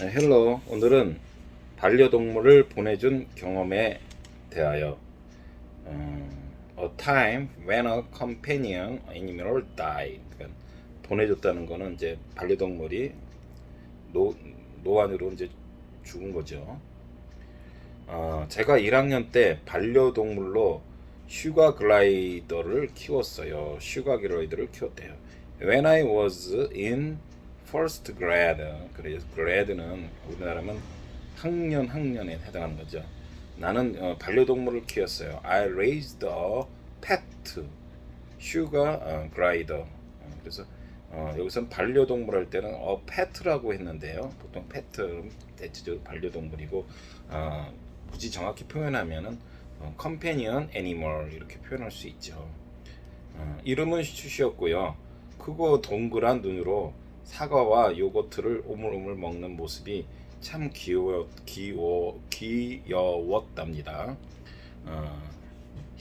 네, 헬로. 오늘은 반려동물을 보내준 경험에 대하여 음, A time when a companion animal died. 그러니까 보내줬다는 거는 이제 반려동물이 노, 노안으로 이제 죽은 거죠. 어, 제가 1학년 때 반려동물로 슈가 글라이더를 키웠어요. 슈가 글라이더를 키웠대요. When I was in first grade 그래서 grade는 우리나라면 학년 학년에 해당하는 거죠. 나는 어, 반려동물을 키웠어요. I raised a pet sugar 어, glider. 어, 그래서 어, 여기서는 반려동물 할 때는 어 pet라고 했는데요. 보통 pet는 대체적으로 반려동물이고 어, 굳이 정확히 표현하면은 어, companion animal 이렇게 표현할 수 있죠. 어, 이름은 슈슈였고요. 크고 동그란 눈으로 사과와 요거트를 오물오물 먹는 모습이 참 귀여워, 귀여, 귀여웠답니다. 어,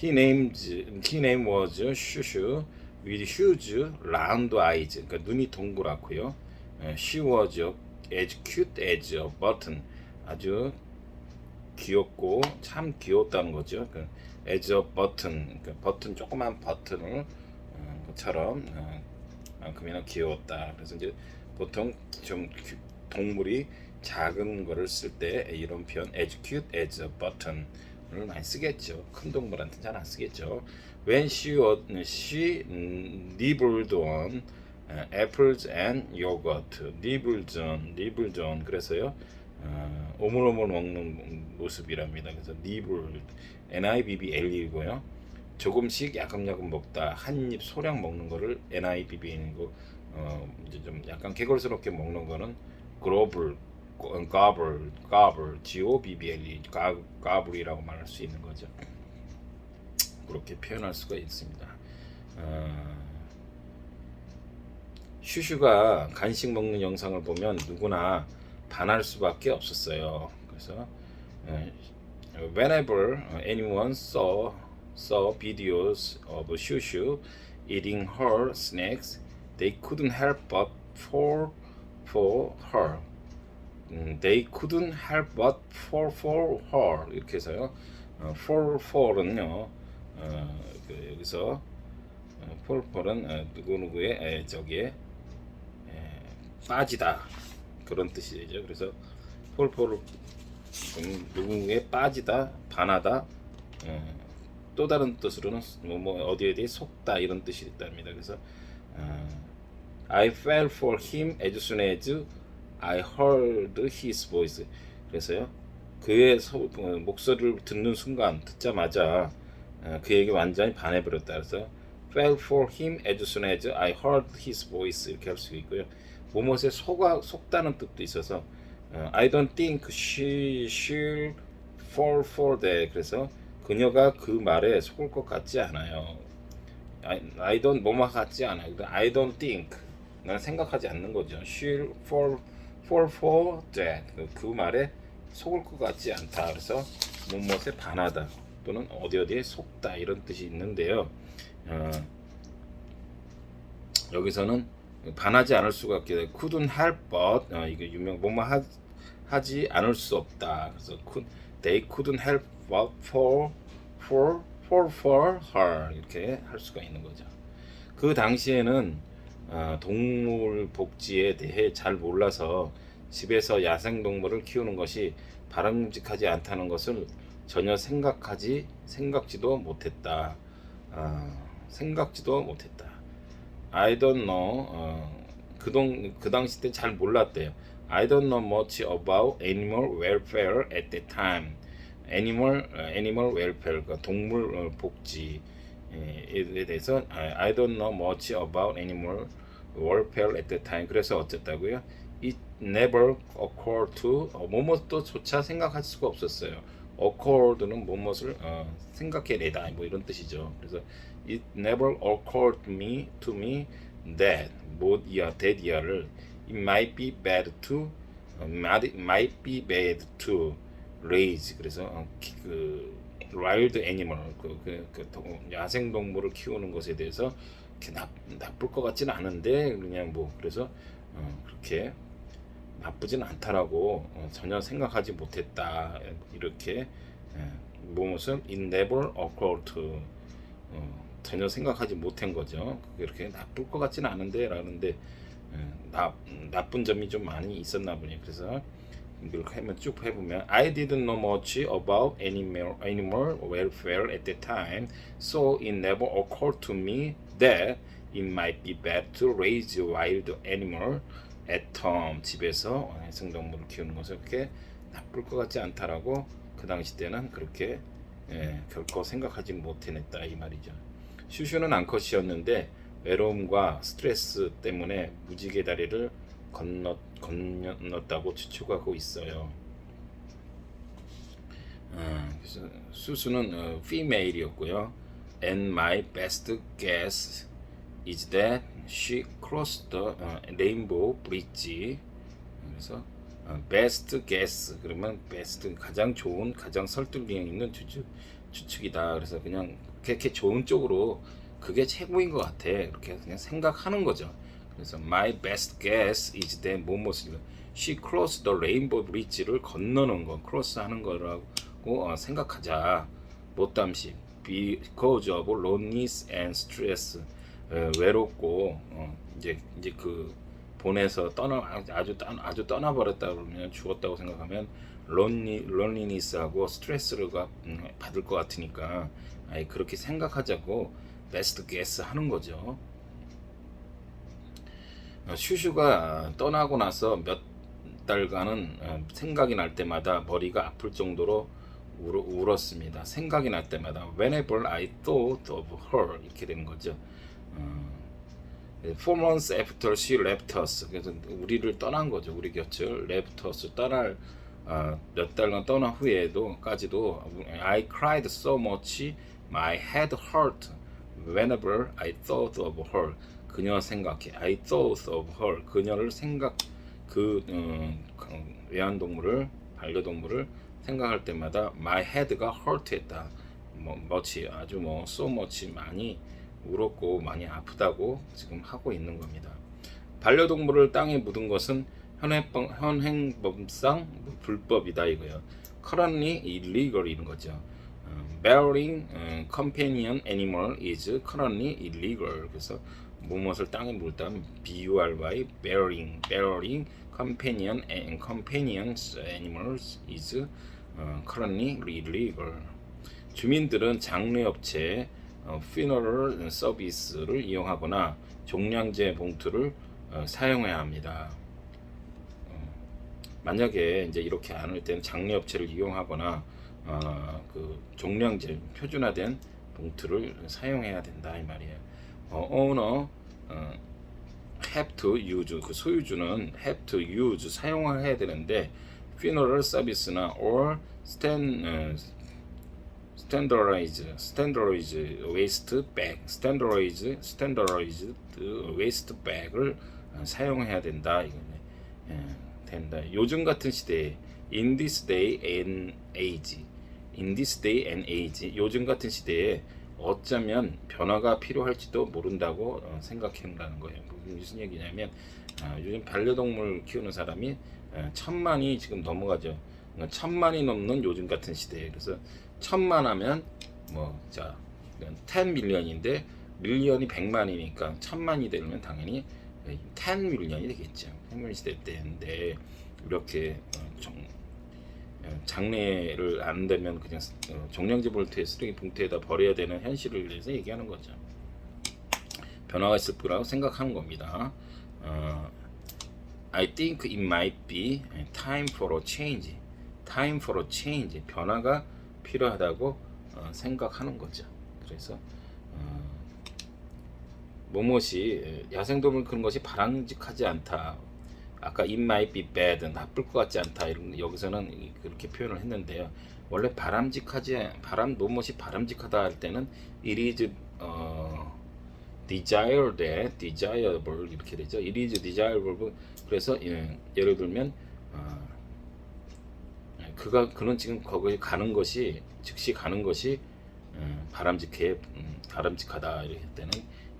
he named he name was 슈슈 with huge round eyes. 그러니까 눈이 동그랗고요. 어, she was as cute as a button. 아주 귀엽고 참 귀엽다는 거죠. 그 as a button, 그러니까 버튼 조그만 버튼을 어, 것처럼 어, 만큼이나 귀여웠다. 그래서 이제 보통 좀 기- 동물이 작은 거를 쓸 때 이런 표현 as cute as a button을 많이 쓰겠죠. 큰 동물한테는 잘 안 쓰겠죠. When she she nibbled on uh, apples and yogurt, nibbled on, nibbled on 그래서요. 어, 오물오물 먹는 모습이랍니다. 그래서 nibbled, n-i-b-b-l-이고요. 조금씩 야금야금 먹다 한 입 소량 먹는 거를 NIBBN이고 어 이제 좀 약간 개걸스럽게 먹는 거는 gobble, gobble, gobble, G-O-B-B-L-E, gobble,이라고 말할 수 있는 거죠. 그렇게 표현할 수가 있습니다. 어, 슈슈가 간식 먹는 영상을 보면 누구나 반할 수밖에 없었어요. 그래서 어, whenever anyone saw saw videos of Shushu eating her snacks, they couldn't help but fall for her. 음, they couldn't help but fall for her 이렇게 해서요. 어, fall for은요. 어, 그 여기서 어, fall for은 어, 누구 누구의 에, 저기에 에, 빠지다 그런 뜻이 되죠. 그래서 fall for 음, 누구에 빠지다, 반하다. 어, 또 다른 뜻으로는 뭐, 뭐 어디에 대해 속다 이런 뜻이 있답니다. 그래서 어, I fell for him as soon as I heard his voice. 그래서 그의 소, 어, 목소리를 듣는 순간 듣자마자 어, 그에게 완전히 반해버렸다. 그래서 fell for him as soon as I heard his voice 이렇게 할 수 있고요. 무엇에 속아 속다는 뜻도 있어서 어, I don't think she she'll fall for that. 그래서 그녀가 그 말에 속을 것 같지 않아요. I, I don't 뭐뭐 같지 않아요. I don't think 난 생각하지 않는 거죠. She'll fall fall for that. 그- 그 말에 속을 것 같지 않다. 그래서 무엇에 반하다 또는 어디 어디에 속다 이런 뜻이 있는데요. 어, 여기서는 반하지 않을 수가 없게 돼. couldn't help but 어, 이게 유명 뭐뭐 하, 하지 않을 수 없다. 그래서 could, they couldn't help but for for for for her 이렇게 할 수가 있는 거죠. 그 당시에는 어, 동물 복지에 대해 잘 몰라서 집에서 야생 동물을 키우는 것이 바람직하지 않다는 것을 전혀 생각하지 생각지도 못했다. 어, 생각지도 못했다. I don't know. 어, 그동 그 당시 때 잘 몰랐대요. I don't know much about animal welfare at that time. Animal 어, animal welfare 그 동물 어, 복지에 대해서 I don't know much about animal welfare at that time. 그래서 어쨌다고요? It never occurred to 어, 뭐뭐도조차 생각할 수가 없었어요. occurred는 뭐뭇을 어, 생각해내다 뭐 이런 뜻이죠. 그래서 it never occurred me to me that 못 이야 that이야를 it might be bad to 어, might, be bad to raise 그래서 어, 키- 그 wild animal 그, 그, 그 동- 야생 동물을 키우는 것에 대해서 나, 나쁠 것 같지는 않은데 그냥 뭐 그래서 어, 그렇게 나쁘진 않다라고 어, 전혀 생각하지 못했다 이렇게 예, 무엇을 it never occurred to 어, 전혀 생각하지 못한 거죠. 그렇게 나쁠 것 같지는 않은데 라는데 예, 나, 나쁜 점이 좀 많이 있었나 보니 그래서 이렇게 하면 쭉 해보면 I didn't know much about animal, animal welfare at that time so it never occurred to me that it might be better to raise wild animal at home 집에서 해생동물을 키우는 것은 그렇게 나쁠 것 같지 않다라고 그 당시 때는 그렇게 예, 결코 생각하지 못해냈다 이 말이죠. 슈슈는 암컷이었는데 외로움과 스트레스 때문에 무지개 다리를 건너 건넜다고 추측하고 있어요. 어, 그래서 수수는 어, female이었고요. And my best guess is that she crossed the 어, rainbow bridge. 그래서 어, best guess 그러면 best 가장 좋은 가장 설득력 있는 추측 추측이다. 그래서 그냥 그렇게 좋은 쪽으로 그게 최고인 것 같아. 이렇게 그냥 생각하는 거죠. 그래서 my best guess is that 뭐뭐스 she crossed the rainbow bridge를 건너는 거, cross 하는 거라고 어, 생각하자. 못담시 because of loneliness and stress 에, 외롭고 어, 이제 이제 그 보내서 떠나 아주 떠- 아주 떠나버렸다 그러면 죽었다고 생각하면 론리 론리니스하고 스트레스를 받을 것 같으니까 아예 그렇게 생각하자고 베스트 게스 하는 거죠. 어, 슈슈가 떠나고 나서 몇 달간은 어, 생각이 날 때마다 머리가 아플 정도로 울, 울었습니다. 생각이 날 때마다 whenever I thought of her 이렇게 되는 거죠. 어, Four months after she left us. 그래서 우리를 떠난 거죠. 우리 곁을 left us 떠날 어, 몇 달간 떠난 후에도까지도 I cried so much my head hurt whenever I thought of her. 그녀 생각해. I thought of her. 그녀를 생각 그 어, 외환동물을 반려동물을 생각할 때마다 my head가 hurt했다. 뭐 much 아주 뭐 so much 많이 울었고 많이 아프다고 지금 하고 있는 겁니다. 반려동물을 땅에 묻은 것은 현행법, 현행법상 불법이다 이거요. currently illegal인 거죠. 어, bearing 어, companion animal is currently illegal. 그래서 무엇을 땅에 물다면 B-U-R-Y bearing bearing companion and companions animals is 어, currently illegal. 주민들은 장례업체 어, funeral 서비스를 이용하거나 종량제 봉투를 어, 사용해야 합니다. 어, 만약에 이제 이렇게 안할 때는 장례업체를 이용하거나 어, 그 종량제 표준화된 봉투를 사용해야 된다 이 말이에요. 어, owner 어, have to use 그 소유주는 have to use 사용해야 되는데 funeral 서비스나 or stand 어, standardize standardize waste bag standardize standardized waste bag을 어, 사용해야 된다 이거네 예, 된다 요즘 같은 시대에 in this day and age in this day and age 요즘 같은 시대에 어쩌면 변화가 필요할지도 모른다고 어, 생각한다는 거예요. 무슨 얘기냐면 아, 요즘 반려동물 키우는 사람이 어, 천만이 지금 넘어가죠. 그러니까 천만이 넘는 요즘 같은 시대에. 그래서 천만 하면 뭐자 10 밀리언인데 밀리언이 100만이니까 천만이 되면 당연히 10 밀리언이 되겠죠. 생물 시대 때인데 이렇게 어, 정, 어, 장례를 안 되면 그냥 어, 종량제 볼트에 쓰레기 봉투에다 버려야 되는 현실을 위해서 얘기하는 거죠. 변화가 있을 거라고 생각하는 겁니다. 어, I think it might be time for a change. time for a change. 변화가 필요하다고 어, 생각하는 거죠. 그래서 어, 뭐뭇이 야생동물 그런 것이 바람직하지 않다. 아까 it might be bad 나쁠 것 같지 않다 이런 여기서는 이- 그렇게 표현을 했는데요. 원래 바람직하지 바람 뭐뭇이 바람직하다 할 때는 it is 어, desired, desirable 이렇게 되죠. it is desirable 그래서 예, 예를 들면 어, 그가 그는 지금 거기에 가는 것이 즉시 가는 것이 음, 바람직해 음, 바람직하다 이럴 때는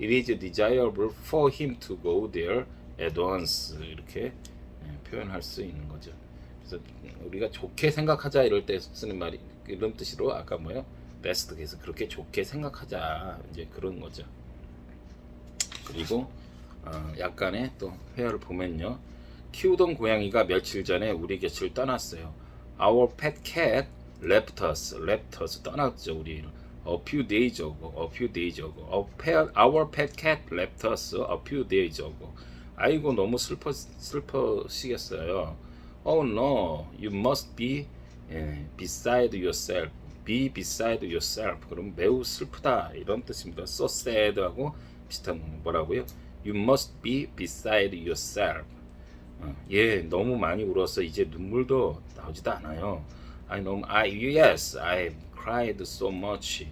it is desirable for him to go there once 이렇게 예, 표현할 수 있는 거죠. 그래서 우리가 좋게 생각하자 이럴 때 쓰는 말이 이런 뜻으로 아까 뭐요? 베스트 그래서 그렇게 좋게 생각하자 이제 그런 거죠. 그리고 어, 약간의 또 회화를 보면요. 키우던 고양이가 며칠 전에 우리 곁을 떠났어요. Our pet cat left us, left us 떠났죠 우리. A few days ago, a few days ago. Our pet, our pet cat left us a few days ago. 아이고 너무 슬퍼 슬퍼시겠어요. Oh no, you must be 예, beside yourself. Be beside yourself. 그럼 매우 슬프다 이런 뜻입니다. So sad하고 비슷한 거 뭐라고요? You must be beside yourself. 어, 예, 너무 많이 울어서 이제 눈물도 나오지도 않아요. I 너무 I yes, I cried so much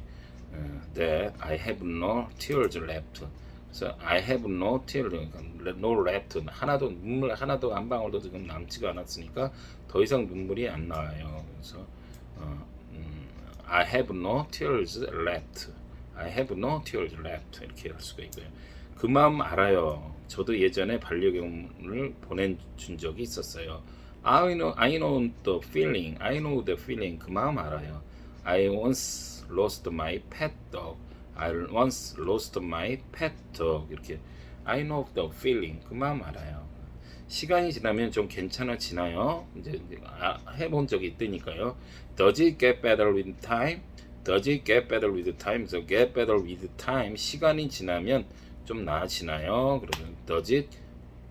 uh, that I have no tears left. 그래서 I have no tears, no left. 하나도 눈물 하나도 한 방울도 지금 남지가 않았으니까 더 이상 눈물이 안 나와요. 그래서 어, 음, I have no tears left. I have no tears left 이렇게 할 수가 있고요. 그 마음 알아요. 저도 예전에 반려견을 보내준 적이 있었어요. I know, I know the feeling. I know the feeling. 그 마음 알아요. I once lost my pet dog. I once lost my pet dog. 이렇게 I know the feeling. 그 마음 알아요. 시간이 지나면 좀 괜찮아지나요? 이제 아, 해본 적이 있으니까요. Does it get better with time? Does it get better with time? So get better with time. 시간이 지나면 좀 나아지나요? 그러면 does it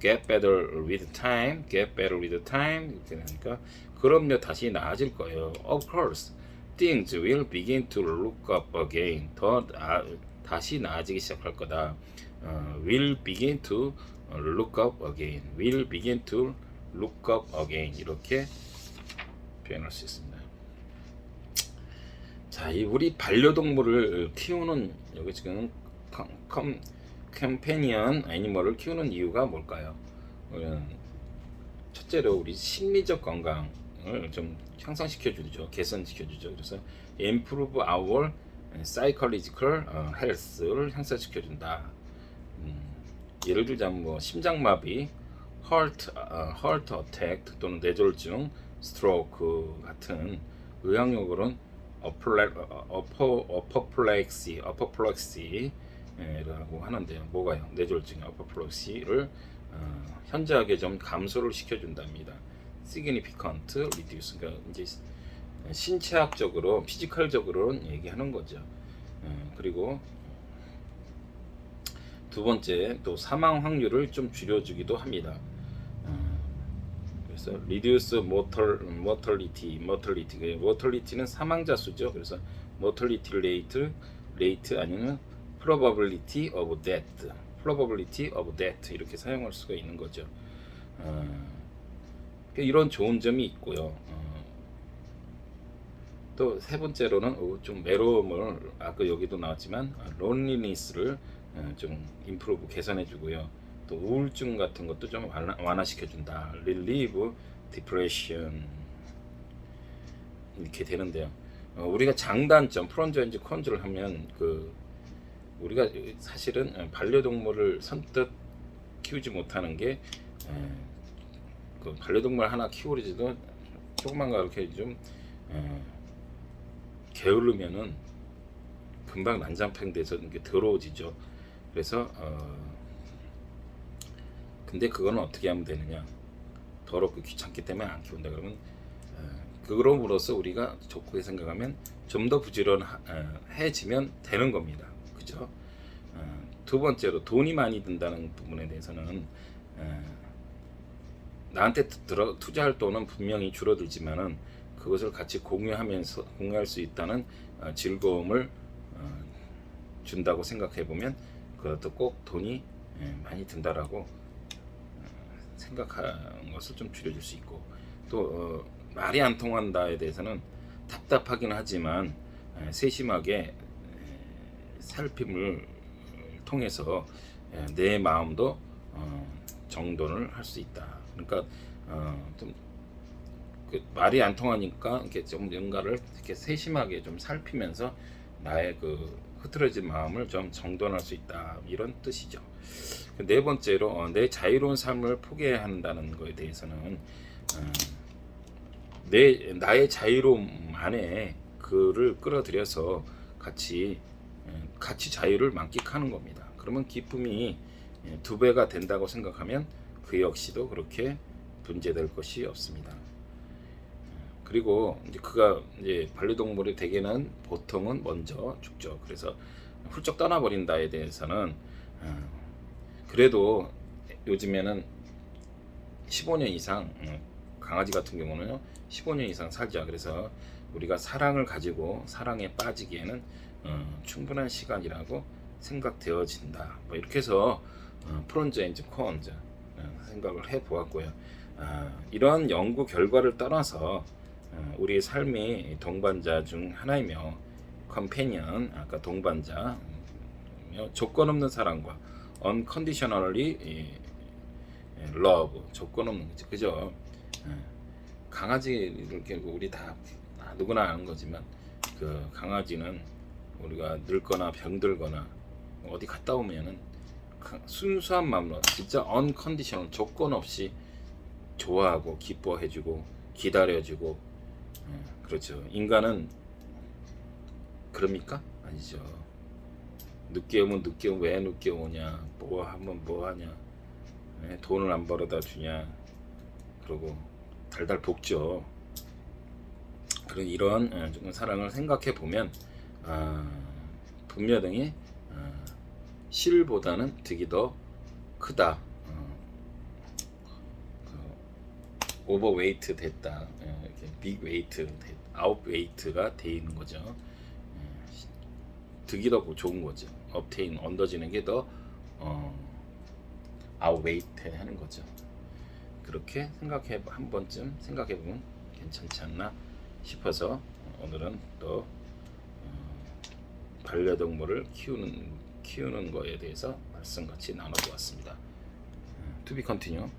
get better with time? Get better with time? 이렇게 되니까 그럼요 다시 나아질 거예요. Of course, things will begin to look up again. 더 나, 다시 나아지기 시작할 거다. 어, will begin to look up again. Will begin to look up again. 이렇게 표현할 수 있습니다. 자, 이 우리 반려동물을 키우는 여기 지금 컴, 컴 컴패니언 애니멀을 키우는 이유가 뭘까요? 어, 첫째로 우리 심리적 건강 을 좀 향상시켜 주죠, 개선시켜 주죠. 그래서 improve our psychological 어, health를 향상시켜 준다. 음, 예를 들자면 뭐 심장마비, heart, 어, heart attack 또는 뇌졸중, stroke 같은 의학용어로는 어퍼플렉시, 어퍼플렉시라고 하는데요. 뭐가요? 뇌졸중의 어퍼플렉시를 어, 현저하게 좀 감소를 시켜준답니다. Significant reduce, 그러니까 이제 신체학적으로, 피지컬적으로는 얘기하는 거죠. 어, 그리고 두 번째 또 사망 확률을 좀 줄여주기도 합니다. 어, 그래서 reduce mortal, mortality, mortality, 그 mortality는 사망자 수죠. 그래서 mortality rate, rate 아니면 probability of death, probability of death 이렇게 사용할 수가 있는 거죠. 어, 이런 좋은 점이 있고요. 어, 또세 번째로는 어, 좀 외로움을 아까 여기도 나왔지만 론리니스를 좀 임프로브 개선해 주고요. 또 우울증 같은 것도 좀 완화, 완화시켜 준다. relieve depression 이렇게 되는데요. 어, 우리가 장단점 프론저인지 컨트를 하면 그 우리가 사실은 반려동물을 선뜻 키우지 못하는 게 에, 그 반려동물 하나 키우리지도 조그만 거 이렇게 좀 에, 게으르면은 금방 난장팽돼서 이렇게 더러워지죠. 그래서 어, 근데 그거는 어떻게 하면 되느냐? 더럽고 귀찮기 때문에 안 키운다 그러면 어, 그럼으로써 우리가 좋게 생각하면 좀 더 부지런해지면 되는 겁니다. 그죠? 어, 두 번째로 돈이 많이 든다는 부분에 대해서는 어, 나한테 들어 투자할 돈은 분명히 줄어들지만은 그것을 같이 공유하면서 공유할 수 있다는 어, 즐거움을 어, 준다고 생각해 보면 그것도 꼭 돈이 예, 많이 든다라고 어, 생각하는 것을 좀 줄여줄 수 있고 또 어, 말이 안 통한다에 대해서는 답답하긴 하지만 에, 세심하게 에, 살핌을 통해서 에, 내 마음도 어, 정돈을 할 수 있다. 그러니까 어, 좀 그 말이 안 통하니까 이렇게 좀 뭔가를 이렇게 세심하게 좀 살피면서 나의 그 흐트러진 마음을 좀 정돈할 수 있다 이런 뜻이죠. 네 번째로 어, 내 자유로운 삶을 포기해야 한다는 것에 대해서는 어, 내 나의 자유로움 안에 그를 끌어들여서 같이 예, 같이 자유를 만끽하는 겁니다. 그러면 기쁨이 예, 두 배가 된다고 생각하면 그 역시도 그렇게 분재될 것이 없습니다. 그리고 이제 그가 이제 반려동물이 되게는 보통은 먼저 죽죠. 그래서 훌쩍 떠나버린다에 대해서는 어, 그래도 요즘에는 15년 이상 어, 강아지 같은 경우는요 15년 이상 살자. 그래서 우리가 사랑을 가지고 사랑에 빠지기에는 어, 충분한 시간이라고 생각되어진다. 뭐 이렇게 해서 어, 프론즈 앤즈 코언즈 어, 생각을 해 보았고요. 아, 이러한 연구 결과를 떠나서 어, 우리의 삶이 동반자 중 하나이며 컴패니언 아까 동반자 음, 조건 없는 사랑과 unconditionally 이, 예, love 조건 없는 거죠 그죠 예. 강아지를 이렇게 우리 다 아, 누구나 아는 거지만 그 강아지는 우리가 늙거나 병들거나 어디 갔다 오면은 가- 순수한 마음으로 진짜 unconditional 조건 없이 좋아하고 기뻐해주고 기다려주고. 예, 그렇죠. 인간은 그럽니까? 아니죠. 늦게 오면 늦게 오면 왜 늦게 오냐? 뭐 하면 뭐 하냐? 예, 돈을 안 벌어다 주냐? 그러고 달달 볶죠. 그런 이런 예, 좀 사랑을 생각해 보면 아, 분명히 아, 실보다는 득이 더 크다. 어, 그 오버웨이트 됐다. 예, 이렇게 빅 웨이트 아웃 웨이트가 돼 있는 거죠. 예, 시- 득이 더 좋은 거죠. 업테인 얻어지는 게더 어, 아웃웨이트 하는 거죠. 그렇게 생각해 한 번쯤 생각해 보면 괜찮지 않나 싶어서 오늘은 또 어, 반려동물을 키우는 키우는 거에 대해서 말씀 같이 나눠보았습니다. To be continue.